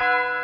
ลู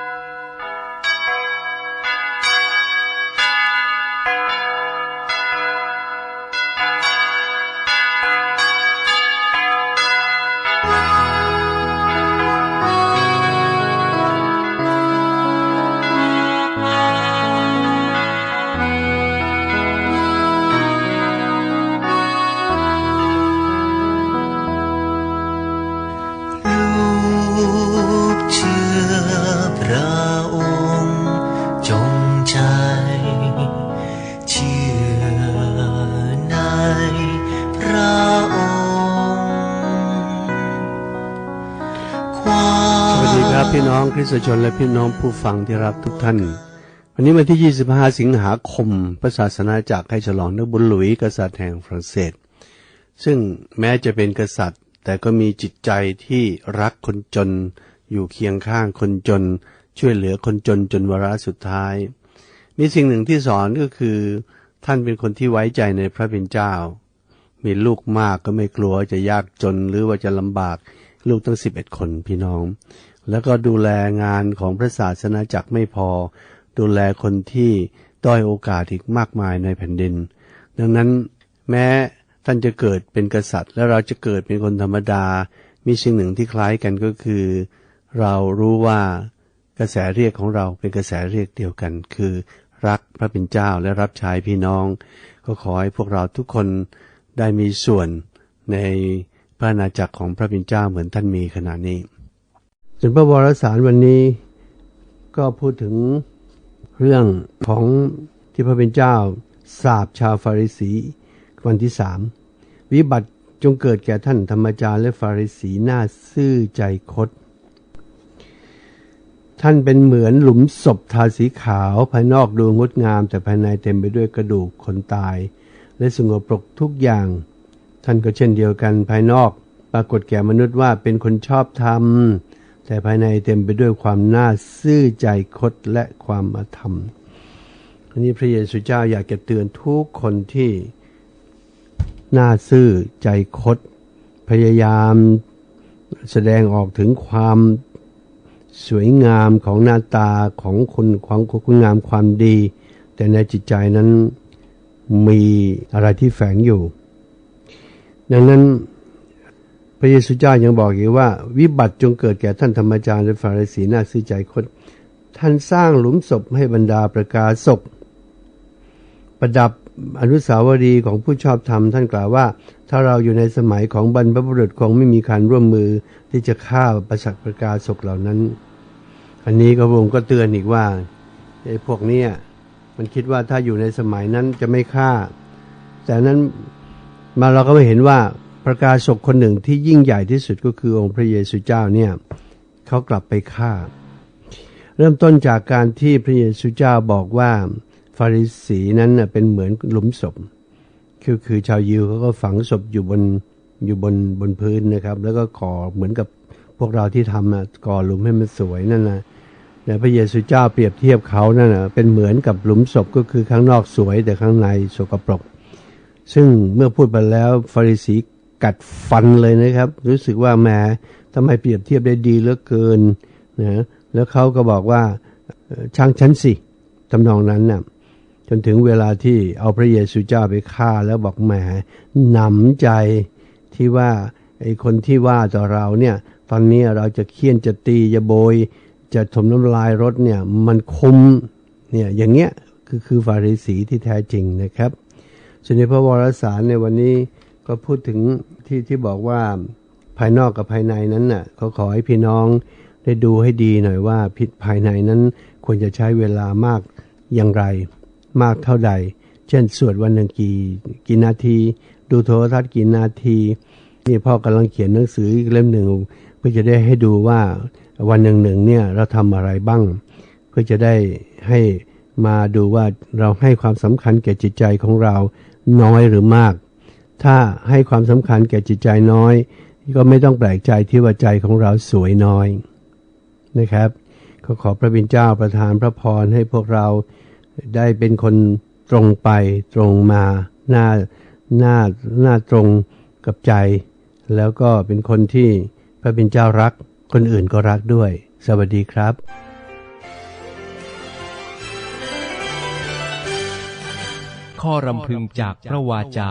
พี่น้องคริสตชนและพี่น้องผู้ฟังที่รักทุกท่าน วันนี้วันที่ 25 สิงหาคมพระศาสนาจักรให้ฉลองนื้อบุญหลุย์กษัตริย์แห่งฝรั่งเศส ซึ่งแม้จะเป็นกษัตริย์ แต่ก็มีจิตใจที่รักคนจน อยู่เคียงข้างคนจน ช่วยเหลือคนจนจนวาระสุดท้าย มีสิ่งหนึ่งที่สอนก็คือ ท่านเป็นคนที่ไว้ใจในพระเป็นเจ้า มีลูกมากก็ไม่กลัวจะยากจนหรือว่าจะลำบากลูกตั้งสิบเอ็ดคนพี่น้อง แล้วก็ดูแลงานของพระศาสนาจักรไม่พอ ดูแลคนที่ด้อยโอกาสอีกมากมายในแผ่นดิน ดังนั้นแม้ท่านจะเกิดเป็นกษัตริย์ และเราจะเกิดเป็นคนธรรมดา มีสิ่งหนึ่งที่คล้ายกันก็คือ เรารู้ว่ากระแสเรียกของเราเป็นกระแสเรียกเดียวกัน คือรักพระเป็นเจ้าและรับใช้พี่น้อง ก็ขอให้พวกเราทุกคนได้มีส่วนในพระอาณาจักรของพระเป็นเจ้าเหมือนท่านมีขณะนี้ ส่วนพระวรสารวันนี้ก็พูดถึงเรื่องของที่พระเป็นเจ้าสาบชาวฟาริสีวันที่สามวิบัติจงเกิดแก่ท่านธรรมจารย์และฟาริสีหน้าซื่อใจคดท่านเป็นเหมือนหลุมศพทาสีขาวภายนอกดูงดงาม แต่ภายในเต็มไปด้วยกระดูกคนตาย และสงบปรกทุกอย่าง ท่านก็เช่นเดียวกันภายนอก ปรากฏแก่มนุษย์ว่าเป็นคนชอบธรรม แต่ภายในเต็มไปด้วยความน่าซื่อใจคดและความอธรรมอันนี้พระเยซูเจ้าอยากจะเตือนทุกคนที่น่าซื่อใจคด พยายามแสดงออกถึงความสวยงามของหน้าตาของคุณของคุณงามความดี แต่ในจิตใจนั้นมีอะไรที่แฝงอยู่ ดังนั้น พระเยซูเจ้ายังบอกอีกว่า วิบัติจงเกิดแก่ท่านธรรมจารย์และฟาริสีน่าซื่อใจคดท่านสร้างหลุมศพให้บรรดาประกาศกประดับอนุสาวรีย์ของผู้ชอบธรรมท่านกล่าวว่า ถ้าเราอยู่ในสมัยของบรรพบุรุษคงไม่มีการร่วมมือที่จะฆ่าประสักประกาศกเหล่านั้น อันนี้ก็พระองค์ก็เตือนอีกว่าไอ้พวกเนี้ยมันคิดว่าถ้าอยู่ในสมัยนั้นจะไม่ฆ่า แต่นั้นมาเราก็ไม่เห็นว่า ประกาศกคนหนึ่งที่ยิ่งใหญ่ที่สุดก็คือองค์พระเยซูเจ้าเนี่ยเขากลับไปฆ่า เริ่มต้นจากการที่พระเยซูเจ้าบอกว่าฟาริสีนั้นเป็นเหมือนหลุมศพคือคือชาวยิวเขาก็ฝังศพอยู่บนอยู่บนบนพื้นนะครับ แล้วก็ก่อเหมือนกับพวกเราที่ทำนะก่อหลุมให้มันสวยนั่นนะแต่พระเยซูเจ้าเปรียบเทียบเขานั่นนะเป็นเหมือนกับหลุมศพก็คือข้างนอกสวยแต่ข้างในสกปรก ซึ่งเมื่อพูดไปแล้วฟาริสี กัดฟันเลยนะครับ รู้สึกว่าแหมทำไมเปรียบเทียบได้ดีเหลือเกินนะแล้วเขาก็บอกว่าช่างฉันสิทำนองนั้นน่ะจนถึงเวลาที่เอาพระเยซูเจ้าไปฆ่าแล้วบอกแหมหนำใจที่ว่าไอ้คนที่ว่าต่อเราเนี่ยตอนนี้เราจะเคี่ยนจะตีจะโบย จะถมน้ำลายรถเนี่ยมันคมเนี่ยอย่างเงี้ยคือคือฟาริสีที่แท้จริงนะครับส่วนในพระวรสารในวันนี้ ก็พูดถึงที่ที่บอกว่าภายนอกกับภายในนั้นน่ะเขาขอให้พี่น้องได้ดูให้ดีหน่อยว่าพิษภายในนั้นควรจะใช้เวลามากอย่างไร มากเท่าใด เช่นสวดวันหนึ่งกี่กี่นาที ดูโทรทัศน์กี่นาที นี่พ่อกำลังเขียนหนังสืออีกเล่มหนึ่งเพื่อจะได้ให้ดูว่าวันหนึ่งหนึ่งเนี่ยเราทำอะไรบ้าง เพื่อจะได้ให้มาดูว่าเราให้ความสำคัญแก่จิตใจของเราน้อยหรือมาก ถ้าให้ความสำคัญแก่จิตใจน้อย ก็ไม่ต้องแปลกใจที่ว่าใจของเราสวยน้อยนะครับก็ขอพระบิณเจ้าประทานพระพรให้พวกเราได้เป็นคนตรงไปตรงมาหน้าหน้าหน้าตรงกับใจ แล้วก็เป็นคนที่พระบิณเจ้ารัก คนอื่นก็รักด้วย สวัสดีครับข้อรำพึงจากพระวาจา